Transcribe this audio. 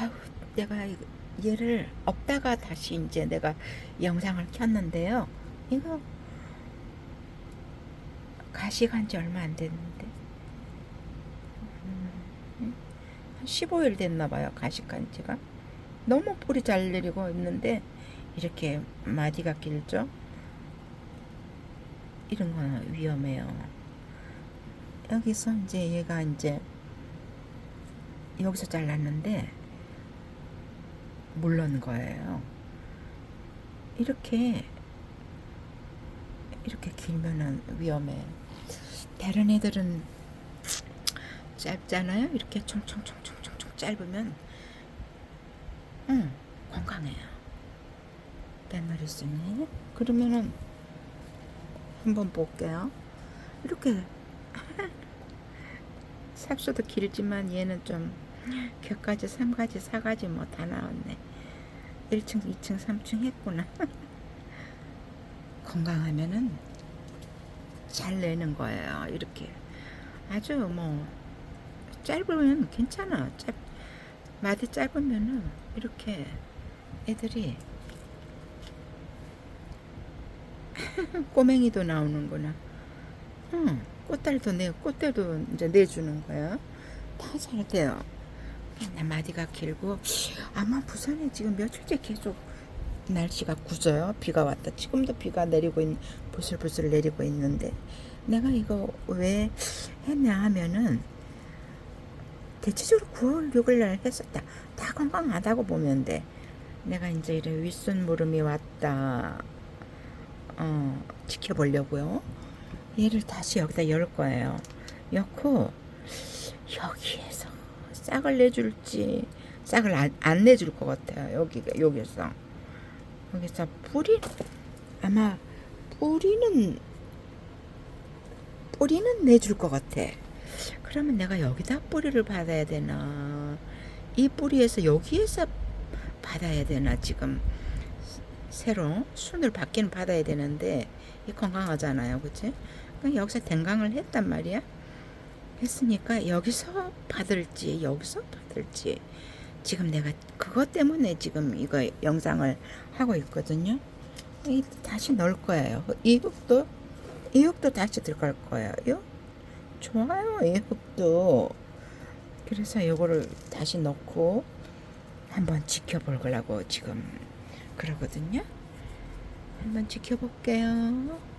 아우 내가 얘를 없다가 다시 이제 내가 영상을 켰는데요. 이거 가식한 지 얼마 안 됐는데 음, 한 15일 됐나 봐요. 가식한 지가 너무 뿌리 잘 내리고 있는데 이렇게 마디가 길죠. 이런 거는 위험해요. 여기서 이제 얘가 이제 여기서 잘랐는데 물론 거예요. 이렇게 이렇게 길면은 위험해. 다른 애들은 짧잖아요. 이렇게 총총총총총총 짧으면 응 건강해요. 뱃머리순이 그러면은 한번 볼게요. 이렇게 삽수도 길지만 얘는 좀 격가지, 삼가지, 사가지 뭐 다 나왔네. 1층, 2층, 3층 했구나. 건강하면은 잘 내는 거예요. 이렇게 아주 뭐 짧으면 괜찮아. 짧 마디 짧으면은 이렇게 애들이 꼬맹이도 나오는구나. 응, 꽃달도 내, 꽃대도 이제 내주는 거야. 다 잘 돼요. 마디가 길고 아마 부산에 지금 며칠째 계속 날씨가 굳어요. 비가 왔다. 지금도 비가 내리고 있, 부슬부슬 내리고 있는데 내가 이거 왜 했냐 하면은 대체적으로 9월 6일 날 했었다. 다 건강하다고 보면 돼. 내가 이제 이래 윗손 무름이 왔다. 어, 지켜보려고요. 얘를 다시 여기다 열 거예요. 넣고 여기에서 싹을 내줄지 싹을 안, 안 내줄 것 같아요. 여기 여기서 여기서 뿌리 아마 뿌리는 뿌리는 내줄 것 같아. 그러면 내가 여기다 뿌리를 받아야 되나? 이 뿌리에서 여기에서 받아야 되나 지금 새로 순을 받기는 받아야 되는데 이 건강하잖아요? 그러니까 여기서 댕강을 했단 말이야. 했으니까 여기서 받을지 여기서 받을지 지금 내가 그것 때문에 지금 이거 영상을 하고 있거든요. 이 다시 넣을 거예요. 이 흙도 이 흙도 다시 들어갈 거예요. 좋아요, 이 흙도. 그래서 이거를 다시 넣고 한번 지켜보려고 지금 그러거든요. 한번 지켜볼게요.